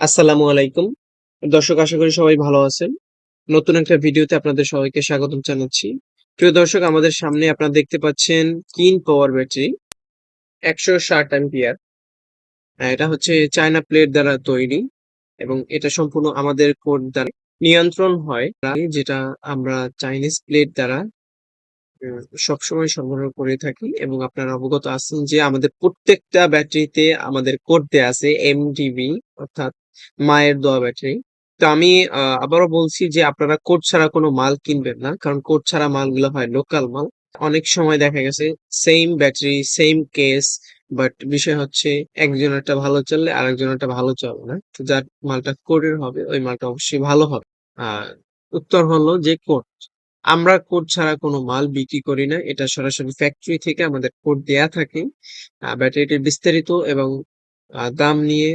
আসসালামু আলাইকুম। দর্শক, আশা করি সবাই ভালো আছেন। নতুন একটা ভিডিওতে আপনাদের সবাইকে স্বাগতম জানাচ্ছি। প্রিয় দর্শক, আমাদের সামনে আপনারা দেখতে পাচ্ছেন কিন পাওয়ার ব্যাটারি ১৬০ অ্যাম্পিয়ার। আ এটা হচ্ছে চায়না প্লেট দ্বারা তৈরি এবং এটা সম্পূর্ণ আমাদের কোড দ্বারা নিয়ন্ত্রণ হয়, যেটা আমরা চাইনিজ প্লেট দ্বারা সবসময় সরবরাহ করে থাকি এবং আপনারা অবগত আছেন যে আমাদের প্রত্যেকটা ব্যাটারিতে আমাদের কোড দেয়া আছে এমডিবি, অর্থাৎ মায়ের দোয়া ব্যাটারি। তো আমি আ আবারও বলছি যে আপনারা কোড ছাড়া কোনো মাল কিনবেন না। কারণ কোড ছাড়া মালগুলো হয় লোকাল মাল। অনেক সময় দেখা গেছে same battery, same case but বিষয় হচ্ছে একজনেরটা ভালো চললে আরেকজনেরটা ভালো চলে না। তো যার মালটা কোডের হবে ওই মালটা অবশ্যই ভালো হবে। আর উত্তর হলো যে কোড। আমরা কোড ছাড়া কোনো মাল বিক্রি করি না। এটা সরাসরি ফ্যাক্টরি থেকে আমাদের কোড দেয়া থাকে। আ ব্যাটারিটির বিস্তারিত এবং আ দাম নিয়ে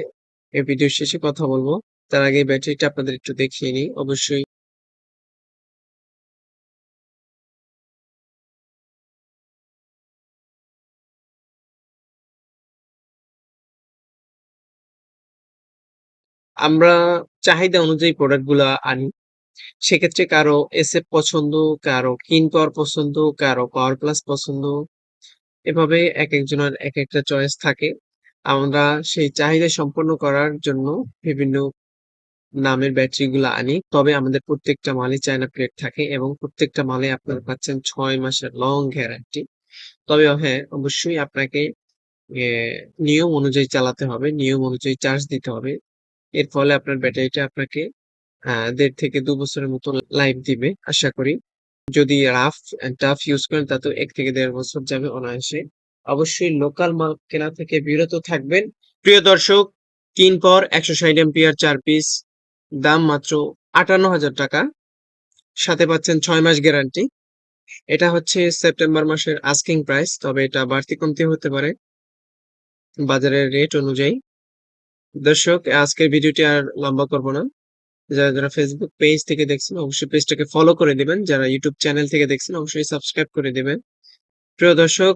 এই ভিডিও শেষে কথা বলব তার আগে ব্যাটারিটা আপনাদের একটু দেখিয়ে নিই। অবশ্যই আমরা চাহিদা অনুযায়ী প্রোডাক্টগুলা আনি। সেক্ষেত্রে কারও এসএফ পছন্দ, কারও কিন পাওয়ার পছন্দ, কারও পাওয়ার প্লাস পছন্দ। এভাবে এক একজনের এক একটা চয়েস থাকে। আমরা সেই চাহিদা সম্পন্ন করার জন্য বিভিন্ন নামের ব্যাটারি গুলা আনি। তবে আমাদের প্রত্যেকটা মালই চায়না প্লেট থাকে এবং প্রত্যেকটা মালে আপনারা পাচ্ছেন ছয় মাসের লং গ্যারান্টি। তবে হ্যাঁ, অবশ্যই আপনাকে নিয়ম অনুযায়ী চালাতে হবে। নিয়ম অনুযায়ী চার্জ দিতে হবে। এর ফলে আপনার ব্যাটারিটা আপনাকে ১.৫ থেকে দু বছরের মতো লাইফ দিবে আশা করি। যদি রাফ টাফ ইউজ করেন তাতেও ১ থেকে দেড় বছর যাবে অনায়াসে। অবশ্যই লোকাল মাল কেনা থেকে বিরত থাকবেন। প্রিয় দর্শক, কিন পাওয়ার ১৬০ অ্যাম্পিয়ার ৪ পিস। দাম মাত্র ৳৫৮,০০০ সাথে পাচ্ছেন ছয় মাস গ্যারান্টি। এটা হচ্ছে সেপ্টেম্বর মাসের আস্কিং প্রাইস। তবে এটা বাড়তি কমতি হতে পারে। বাজারের রেট অনুযায়ী। দর্শক আজকের ভিডিওটি আর লম্বা করব না। যারা, যারা ফেসবুক পেজ থেকে দেখছেন অবশ্যই পেজটাকে ফলো করে দিবেন। যারা ইউটিউব চ্যানেল থেকে দেখছেন অবশ্যই সাবস্ক্রাইব করে দিবেন। প্রিয় দর্শক,